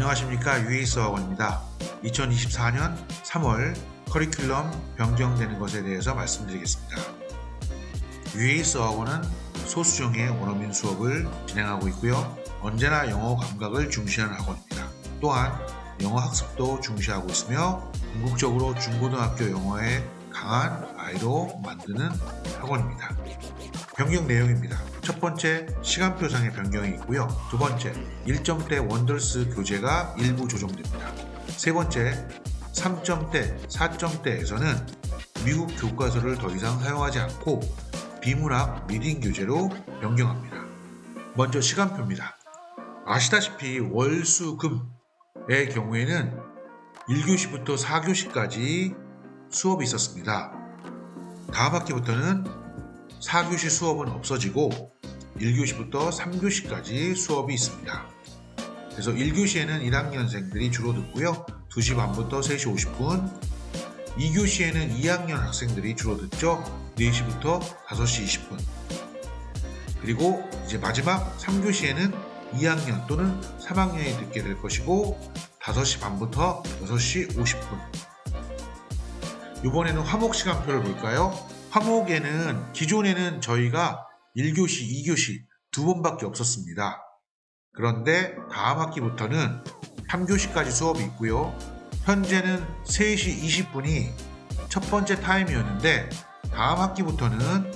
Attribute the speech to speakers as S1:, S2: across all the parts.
S1: 안녕하십니까 유에이스 학원입니다. 2024년 3월 커리큘럼 변경되는 것에 대해서 말씀드리겠습니다. 유에이스 학원은 소수정의 원어민 수업을 진행하고 있고요. 언제나 영어 감각을 중시하는 학원입니다. 또한 영어 학습도 중시하고 있으며 궁극적으로 중고등학교 영어에 강한 아이로 만드는 학원입니다. 변경 내용입니다. 첫 번째 시간표상의 변경이 있고요. 두 번째 1점대 원더스 교재가 일부 조정됩니다. 세 번째 3점대, 4점대에서는 미국 교과서를 더 이상 사용하지 않고 비문학 리딩 교재로 변경합니다. 먼저 시간표입니다. 아시다시피 월, 수, 금의 경우에는 1교시부터 4교시까지 수업이 있었습니다. 다음 학기부터는 4교시 수업은 없어지고 1교시부터 3교시까지 수업이 있습니다. 그래서 1교시에는 1학년생들이 주로 듣고요. 2시 반부터 3시 50분 2교시에는 2학년 학생들이 주로 듣죠. 4시부터 5시 20분 그리고 이제 마지막 3교시에는 2학년 또는 3학년이 듣게 될 것이고 5시 반부터 6시 50분 이번에는 화목 시간표를 볼까요? 화목에는 기존에는 저희가 1교시, 2교시 두 번밖에 없었습니다. 그런데 다음 학기부터는 3교시까지 수업이 있고요. 현재는 3시 20분이 첫 번째 타임이었는데 다음 학기부터는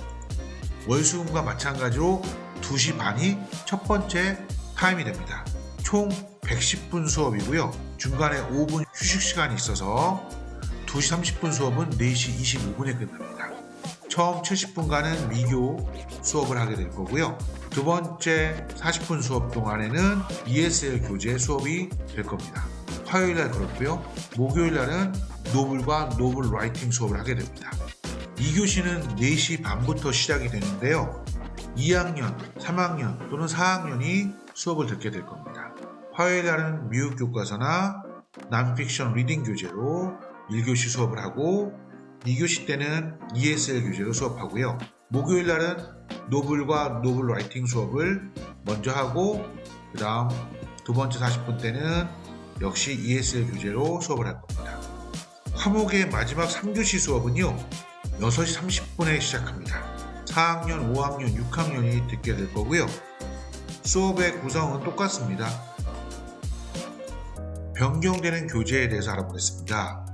S1: 월수금과 마찬가지로 2시 반이 첫 번째 타임이 됩니다. 총 110분 수업이고요. 중간에 5분 휴식 시간이 있어서 2시 30분 수업은 4시 25분에 끝납니다. 처음 70분간은 미교 수업을 하게 될 거고요. 두 번째 40분 수업 동안에는 ESL 교재 수업이 될 겁니다. 화요일 날 그렇고요. 목요일 날은 노블과 노블 라이팅 수업을 하게 됩니다. 2교시는 4시 반부터 시작이 되는데요. 2학년, 3학년 또는 4학년이 수업을 듣게 될 겁니다. 화요일 날은 미국 교과서나 난픽션 리딩 교재로 1교시 수업을 하고 2교시 때는 ESL 교재로 수업하고요. 목요일 날은 노블과 노블 라이팅 수업을 먼저 하고 그 다음 두 번째 40분 때는 역시 ESL 교재로 수업을 할 겁니다. 화목의 마지막 3교시 수업은요. 6시 30분에 시작합니다. 4학년, 5학년, 6학년이 듣게 될 거고요. 수업의 구성은 똑같습니다. 변경되는 교재에 대해서 알아보겠습니다.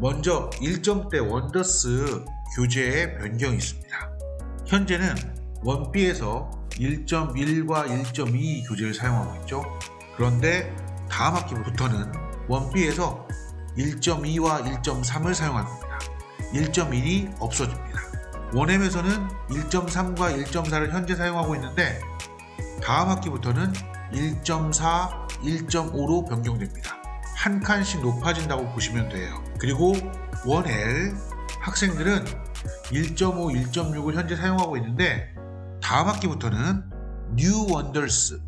S1: 먼저 1점대 원더스 교재의 변경이 있습니다. 현재는 원비에서 1.1과 1.2 교재를 사용하고 있죠. 그런데 다음 학기부터는 원비에서 1.2와 1.3을 사용할 겁니다. 1.1이 없어집니다. 원엠에서는 1.3과 1.4를 현재 사용하고 있는데 다음 학기부터는 1.4, 1.5로 변경됩니다. 한 칸씩 높아진다고 보시면 돼요. 그리고 원L 학생들은 1.5, 1.6을 현재 사용하고 있는데 다음 학기부터는 New Wonders,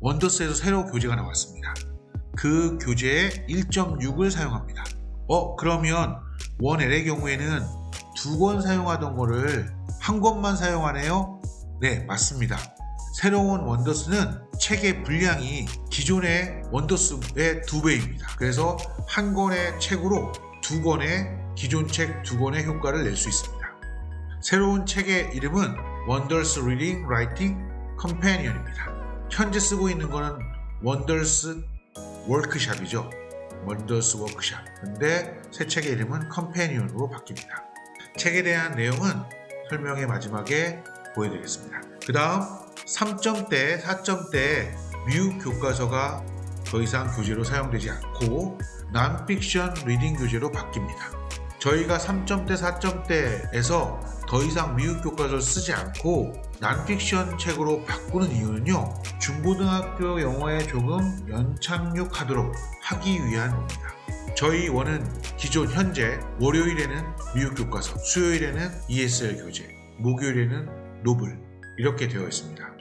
S1: 원더스에서 새로 교재가 나왔습니다. 그 교재의 1.6을 사용합니다. 어, 그러면 원L의 경우에는 두 권 사용하던 거를 한 권만 사용하네요? 네, 맞습니다. 새로운 원더스는 책의 분량이 기존의 원더스의 두 배입니다. 그래서 한 권의 책으로 두 권의 기존 책 두 권의 효과를 낼 수 있습니다. 새로운 책의 이름은 Wonders Reading Writing Companion입니다. 현재 쓰고 있는 거는 Wonders Workshop이죠. Wonders Workshop. 근데 새 책의 이름은 Companion으로 바뀝니다. 책에 대한 내용은 설명의 마지막에 보여드리겠습니다. 그 다음 3점대, 4점대 미국 교과서가 더 이상 교재로 사용되지 않고 난픽션 리딩 교재로 바뀝니다. 저희가 3점대, 4점대에서 더 이상 미국 교과서를 쓰지 않고 난픽션 책으로 바꾸는 이유는요. 중고등학교 영어에 조금 연착륙하도록 하기 위한 겁니다. 저희 원은 기존 현재 월요일에는 미국 교과서, 수요일에는 ESL 교재, 목요일에는 노블 이렇게 되어 있습니다.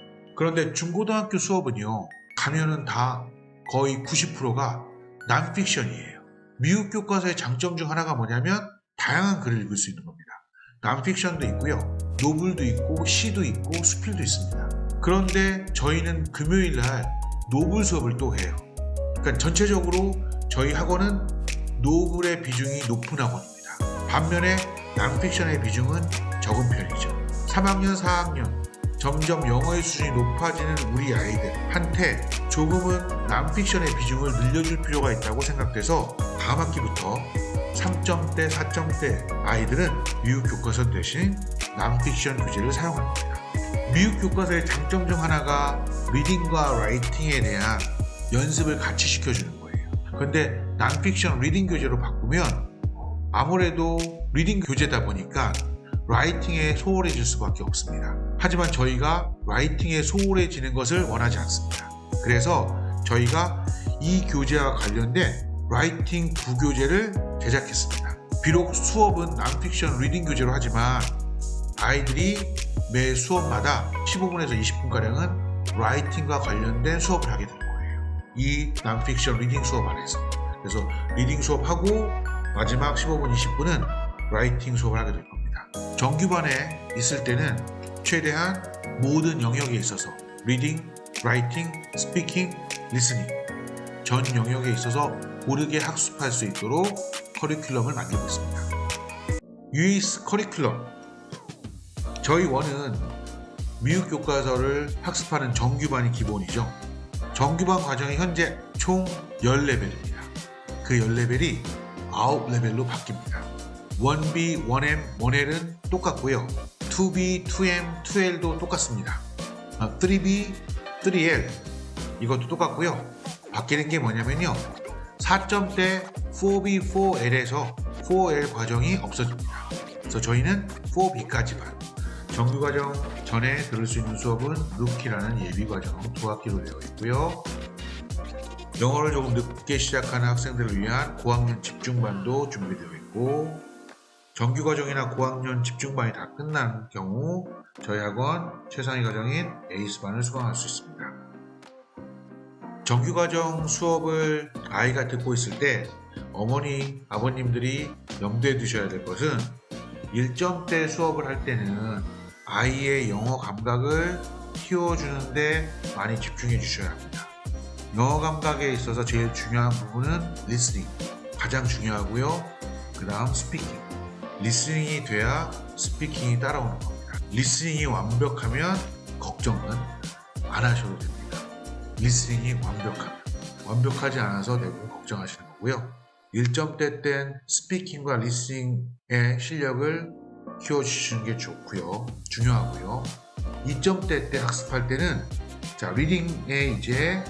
S1: 그런데 중고등학교 수업은요. 가면은 다 거의 90%가 난픽션이에요. 미국 교과서의 장점 중 하나가 뭐냐면 다양한 글을 읽을 수 있는 겁니다. 난픽션도 있고요. 노블도 있고 시도 있고 수필도 있습니다. 그런데 저희는 금요일 날 노블 수업을 또 해요. 그러니까 전체적으로 저희 학원은 노블의 비중이 높은 학원입니다. 반면에 남픽션의 비중은 적은 편이죠. 3학년, 4학년 점점 영어의 수준이 높아지는 우리 아이들한테 조금은 남픽션의 비중을 늘려줄 필요가 있다고 생각돼서 다음 학기부터 3점대, 4점대 아이들은 미국 교과서 대신 남픽션 교재를 사용합니다. 미국 교과서의 장점 중 하나가 리딩과 라이팅에 대한 연습을 같이 시켜주는 거예요. 근데 남픽션 리딩 교재로 바꾸면 아무래도 리딩 교재다 보니까 라이팅에 소홀해질 수밖에 없습니다. 하지만 저희가 라이팅에 소홀해지는 것을 원하지 않습니다. 그래서 저희가 이 교재와 관련된 라이팅 부교재를 제작했습니다. 비록 수업은 남픽션 리딩 교재로 하지만 아이들이 매 수업마다 15분에서 20분가량은 라이팅과 관련된 수업을 하게 될 거예요. 이 남픽션 리딩 수업 안에서. 그래서 리딩 수업하고 마지막 15분, 20분은 라이팅 수업을 하게 될 겁니다. 정규반에 있을 때는 최대한 모든 영역에 있어서 리딩, 라이팅, 스피킹, 리스닝 전 영역에 있어서 고르게 학습할 수 있도록 커리큘럼을 만들고 있습니다. UES 커리큘럼 저희 원은 미국 교과서를 학습하는 정규반이 기본이죠. 정규반 과정이 현재 총 10레벨입니다. 그 10레벨이 9레벨로 바뀝니다. 1B, 1M, 1L은 똑같고요. 2B, 2M, 2L도 똑같습니다. 아, 3B, 3L 이것도 똑같고요. 바뀌는 게 뭐냐면요. 4점대 4B, 4L에서 4L 과정이 없어집니다. 그래서 저희는 4B까지만 정규 과정 전에 들을 수 있는 수업은 루키라는 예비 과정 두 학기로 되어 있고요. 영어를 조금 늦게 시작하는 학생들을 위한 고학년 집중반도 준비되어 있고 정규 과정이나 고학년 집중반이 다 끝난 경우 저희 학원 최상위 과정인 에이스반을 수강할 수 있습니다. 정규 과정 수업을 아이가 듣고 있을 때 어머니, 아버님들이 염두에 두셔야 될 것은 1점대 수업을 할 때는 아이의 영어 감각을 키워주는데 많이 집중해 주셔야 합니다. 영어 감각에 있어서 제일 중요한 부분은 리스닝 가장 중요하고요. 그 다음 스피킹 리스닝이 돼야 스피킹이 따라오는 겁니다. 리스닝이 완벽하면 걱정은 안 하셔도 됩니다. 리스닝이 완벽하면 완벽하지 않아서 대부분 걱정하시는 거고요. 1점대 땐 스피킹과 리스닝의 실력을 키워주시는 게 좋고요. 중요하고요. 2점대 때 학습할 때는 자 리딩에 이제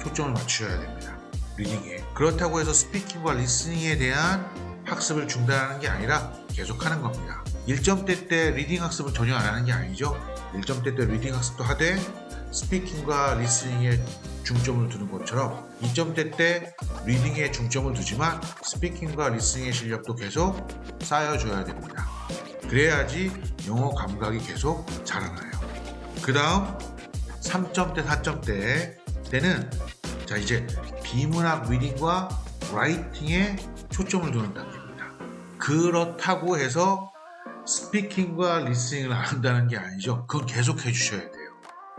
S1: 초점을 맞추셔야 됩니다. 리딩에. 그렇다고 해서 스피킹과 리스닝에 대한 학습을 중단하는 게 아니라 계속 하는 겁니다. 1점대 때 리딩 학습을 전혀 안 하는 게 아니죠. 1점대 때 리딩 학습도 하되 스피킹과 리스닝에 중점을 두는 것처럼 2점대 때 리딩에 중점을 두지만 스피킹과 리스닝의 실력도 계속 쌓여줘야 됩니다. 그래야지 영어 감각이 계속 자라나요. 그 다음 3점대, 4점대 때는 자 이제 비문학 리딩과 라이팅에 초점을 두는 단계입니다. 그렇다고 해서 스피킹과 리스닝을 안 한다는 게 아니죠. 그건 계속 해주셔야 돼요.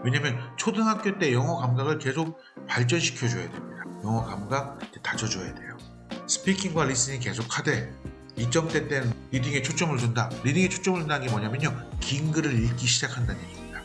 S1: 왜냐면 초등학교 때 영어 감각을 계속 발전시켜줘야 됩니다. 영어 감각 다져줘야 돼요. 스피킹과 리스닝 계속 하되 2점대 때는 리딩에 초점을 둔다. 리딩에 초점을 둔다는 게 뭐냐면요. 긴 글을 읽기 시작한다는 얘기입니다.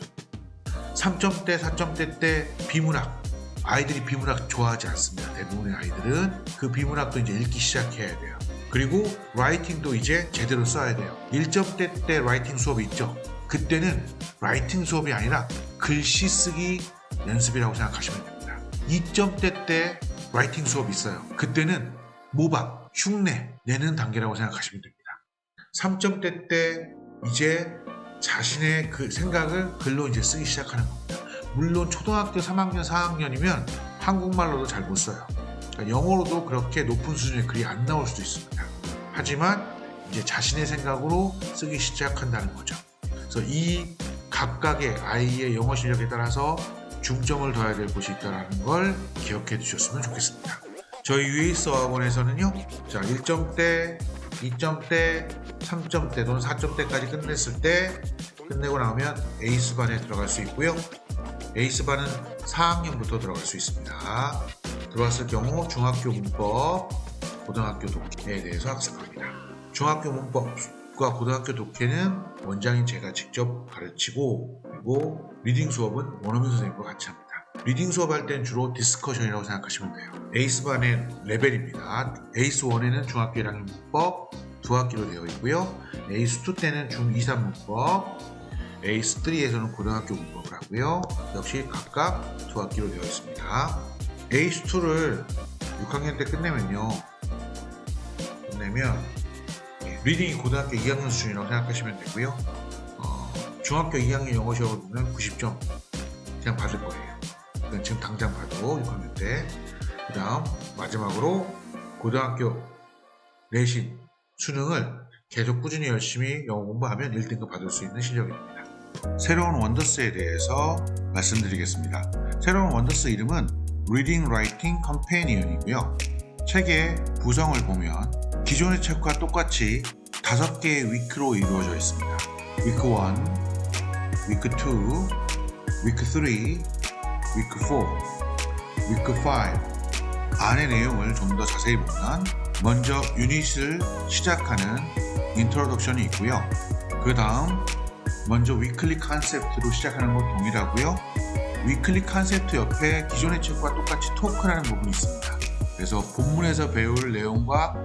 S1: 3점대, 4점대 때 비문학. 아이들이 비문학 좋아하지 않습니다. 대부분의 아이들은 그 비문학도 이제 읽기 시작해야 돼요. 그리고 라이팅도 이제 제대로 써야 돼요. 1점대 때 라이팅 수업이 있죠. 그때는 라이팅 수업이 아니라 글씨 쓰기 연습이라고 생각하시면 됩니다. 2점대 때 라이팅 수업이 있어요. 그때는 모박, 흉내 내는 단계라고 생각하시면 됩니다. 3점대 때 이제 자신의 그 생각을 글로 이제 쓰기 시작하는 겁니다. 물론 초등학교 3학년, 4학년이면 한국말로도 잘 못 써요. 그러니까 영어로도 그렇게 높은 수준의 글이 안 나올 수도 있습니다. 하지만 이제 자신의 생각으로 쓰기 시작한다는 거죠. 그래서 이 각각의 아이의 영어 실력에 따라서 중점을 둬야 될 곳이 있다는 걸 기억해 두셨으면 좋겠습니다. 저희 UAS 학원에서는요, 자, 1점대, 2점대, 3점대 또는 4점대까지 끝냈을 때 끝내고 나오면 에이스반에 들어갈 수 있고요. 에이스반은 4학년부터 들어갈 수 있습니다. 들어왔을 경우 중학교 문법, 고등학교 독해에 대해서 학습합니다. 중학교 문법과 고등학교 독해는 원장인 제가 직접 가르치고 그리고 리딩 수업은 원어민 선생님과 같이 합니다. 리딩 수업할 땐 주로 디스커션이라고 생각하시면 돼요. 에이스반의 레벨입니다. 에이스 1에는 중학교 1학년 문법 두 학기로 되어 있고요. 에이스 2 때는 중 2, 3 문법, 에이스 3에서는 고등학교 문법을 하고요. 역시 각각 두 학기로 되어 있습니다. 에이스 2를 6학년 때 끝내면요. 끝내면 예, 리딩이 고등학교 2학년 수준이라고 생각하시면 되고요. 어, 중학교 2학년 영어 시험을 보면 90점 그냥 받을 거예요. 그건 지금 당장 봐도 6학년 때. 그 다음 마지막으로 고등학교 내신 수능을 계속 꾸준히 열심히 영어 공부하면 1등급 받을 수 있는 실력입니다. 새로운 원더스에 대해서 말씀드리겠습니다. 새로운 원더스 이름은 Reading Writing Companion이고요. 책의 구성을 보면 기존의 책과 똑같이 다섯 개의 위크로 이루어져 있습니다. 위크 1, 위크 2, 위크 3, 위크 4, 위크 5 안의 내용을 좀 더 자세히 보면 먼저 유닛을 시작하는 인트로덕션이 있고요. 그 다음 먼저 위클리 컨셉트로 시작하는 것 동일하고요. 위클리 컨셉트 옆에 기존의 책과 똑같이 토크라는 부분이 있습니다. 그래서 본문에서 배울 내용과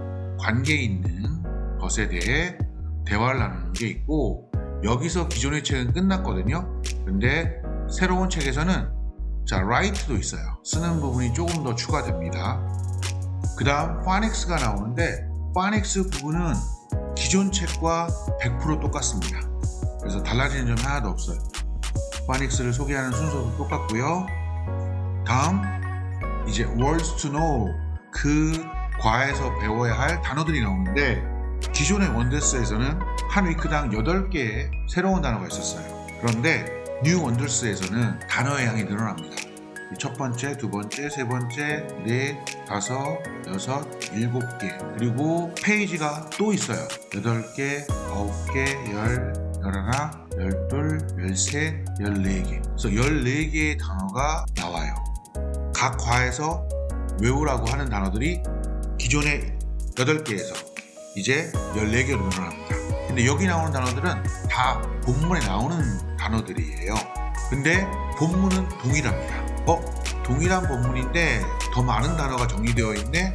S1: 관계 있는 것에 대해 대화를 나누는 게 있고 여기서 기존의 책은 끝났거든요. 근데 새로운 책에서는 자, 라이트도 있어요. 쓰는 부분이 조금 더 추가됩니다. 그 다음 파닉스가 나오는데 파닉스 부분은 기존 책과 100% 똑같습니다. 그래서 달라지는 점이 하나도 없어요. 파닉스를 소개하는 순서도 똑같고요. 다음 이제 words to know 그 과에서 배워야 할 단어들이 나오는데 기존의 원더스에서는 한 위크당 8개의 새로운 단어가 있었어요. 그런데 뉴 원더스에서는 단어의 양이 늘어납니다. 첫 번째, 두 번째, 세 번째, 넷, 다섯, 여섯, 일곱 개. 그리고 페이지가 또 있어요. 여덟 개, 아홉 개, 열, 열하나, 열둘, 열셋, 열네 개. 그래서 열네 개의 단어가 나와요. 각 과에서 외우라고 하는 단어들이 기존의 8개에서 이제 14개로 늘어납니다. 근데 여기 나오는 단어들은 다 본문에 나오는 단어들이에요. 근데 본문은 동일합니다. 어? 동일한 본문인데 더 많은 단어가 정리되어 있네?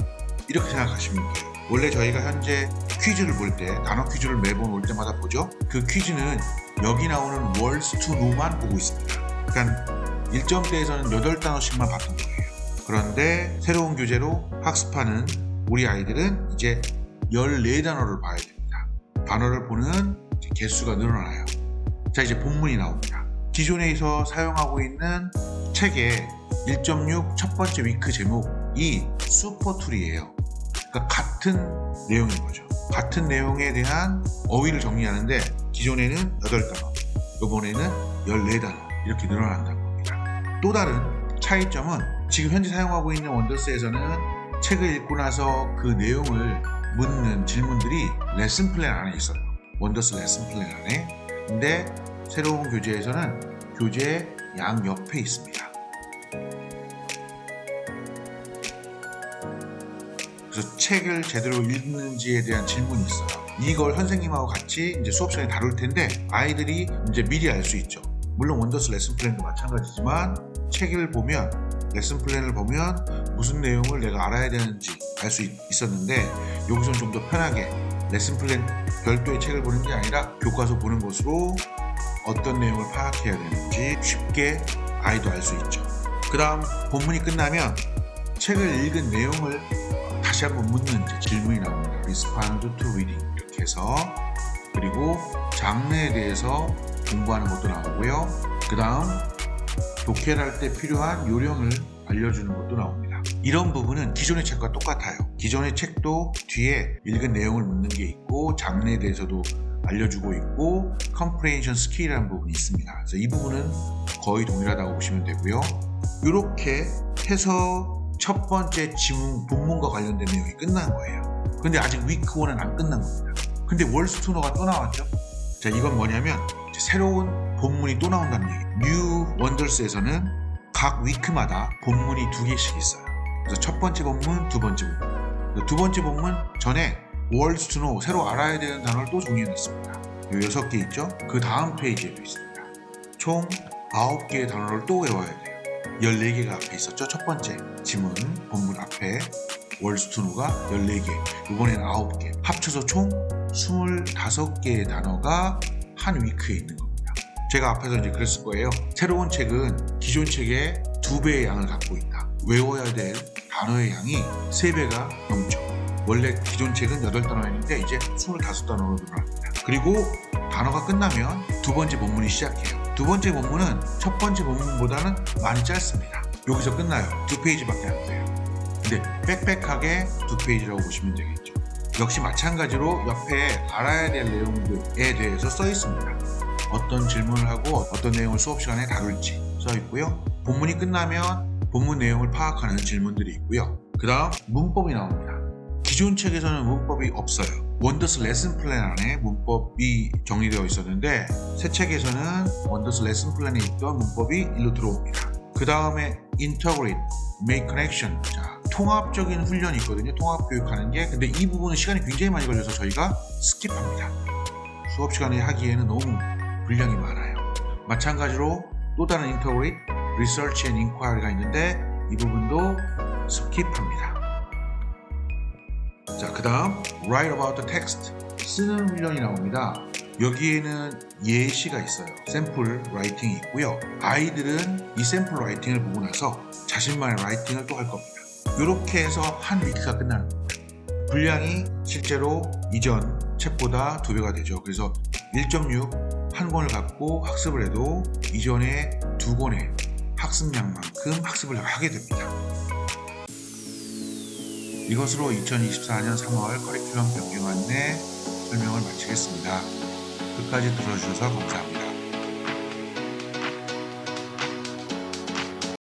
S1: 이렇게 생각하시면 돼요. 원래 저희가 현재 퀴즈를 볼 때, 단어 퀴즈를 매번 올 때마다 보죠? 그 퀴즈는 여기 나오는 words to know만 보고 있습니다. 그러니까 1점대에서는 8단어씩만 봤던 거예요. 그런데 새로운 교재로 학습하는 우리 아이들은 이제 14단어를 봐야 됩니다. 단어를 보는 개수가 늘어나요. 자, 이제 본문이 나옵니다. 기존에서 사용하고 있는 책의 1.6 첫 번째 위크 제목이 슈퍼툴이에요. 그러니까 같은 내용인 거죠. 같은 내용에 대한 어휘를 정리하는데 기존에는 8단어, 이번에는 14단어 이렇게 늘어난다는 겁니다. 또 다른 차이점은 지금 현재 사용하고 있는 원더스에서는 책을 읽고 나서 그 내용을 묻는 질문들이 레슨 플랜 안에 있어요. 원더스 레슨 플랜 안에. 근데 새로운 교재에서는 교재 양 옆에 있습니다. 그래서 책을 제대로 읽는지에 대한 질문이 있어요. 이걸 선생님하고 같이 이제 수업 시간에 다룰 텐데 아이들이 이제 미리 알 수 있죠. 물론 원더스 레슨 플랜도 마찬가지지만 책을 보면 레슨 플랜을 보면 무슨 내용을 내가 알아야 되는지 알 수 있었는데 여기서는 좀 더 편하게 레슨 플랜 별도의 책을 보는 게 아니라 교과서 보는 것으로 어떤 내용을 파악해야 되는지 쉽게 아이도 알 수 있죠. 그 다음 본문이 끝나면 책을 읽은 내용을 다시 한번 묻는 질문이 나옵니다. Respond to reading 이렇게 해서 그리고 장르에 대해서 공부하는 것도 나오고요. 그 다음 독해를 할때 필요한 요령을 알려주는 것도 나옵니다. 이런 부분은 기존의 책과 똑같아요. 기존의 책도 뒤에 읽은 내용을 묻는 게 있고 장르에 대해서도 알려주고 있고 컴프레인션 스킬이라는 부분이 있습니다. 그래서 이 부분은 거의 동일하다고 보시면 되고요. 이렇게 해서 첫 번째 지문 본문과 관련된 내용이 끝난 거예요. 근데 아직 위크 1은 안 끝난 겁니다. 근데 월스투너가 또 나왔죠. 자, 이건 뭐냐면 새로운 본문이 또 나온다는 얘기예요. 뉴 원더스에서는 각 위크마다 본문이 두 개씩 있어요. 그래서 첫 번째 본문, 두 번째 본문. 그두 번째 본문 전에 know 새로 알아야 되는 단어를 또 정리해놨습니다. 요 여섯 개 있죠? 그 다음 페이지에도 있습니다. 총 아홉 개의 단어를 또 외워야 돼요. 14개가 앞에 있었죠? 첫 번째 지문 본문 앞에 know가 14개, 이번에는 9개. 합쳐서 총 25개의 단어가 한 위크에 있는 겁니다. 제가 앞에서 이제 그랬을 거예요. 새로운 책은 기존 책의 두 배의 양을 갖고 있다. 외워야 될 단어의 양이 세 배가 넘죠. 원래 기존 책은 8단어였는데 이제 25단어로 늘어납니다. 그리고 단어가 끝나면 두 번째 본문이 시작해요. 두 번째 본문은 첫 번째 본문보다는 많이 짧습니다. 여기서 끝나요. 두 페이지밖에 안 돼요. 근데 빽빽하게 두 페이지라고 보시면 되겠죠. 역시 마찬가지로 옆에 알아야 될 내용들에 대해서 써 있습니다. 어떤 질문을 하고 어떤 내용을 수업 시간에 다룰지 써 있고요. 본문이 끝나면 본문 내용을 파악하는 질문들이 있고요. 그 다음 문법이 나옵니다. 기존 책에서는 문법이 없어요. 원더스 레슨 플랜 안에 문법이 정리되어 있었는데 새 책에서는 원더스 레슨 플랜에 있던 문법이 일로 들어옵니다. 그 다음에 integrate, make connection. 자, 통합적인 훈련이 있거든요. 통합 교육하는 게. 근데 이 부분은 시간이 굉장히 많이 걸려서 저희가 스킵합니다. 수업 시간에 하기에는 너무 분량이 많아요. 마찬가지로 또 다른 integrate, research and inquiry가 있는데 이 부분도 스킵합니다. 자, 그 다음 write about the text 쓰는 훈련이 나옵니다. 여기에는 예시가 있어요. 샘플 라이팅이 있고요. 아이들은 이 샘플 라이팅을 보고 나서 자신만의 라이팅을 또 할 겁니다. 이렇게 해서 한 위크가 끝나는 겁니다. 분량이 실제로 이전 책보다 두 배가 되죠. 그래서 1.6 한 권을 갖고 학습을 해도 이전에 두 권의 학습량만큼 학습을 하게 됩니다. 이것으로 2024년 3월 커리큘럼 변경 안내 설명을 마치겠습니다. 끝까지 들어주셔서 감사합니다.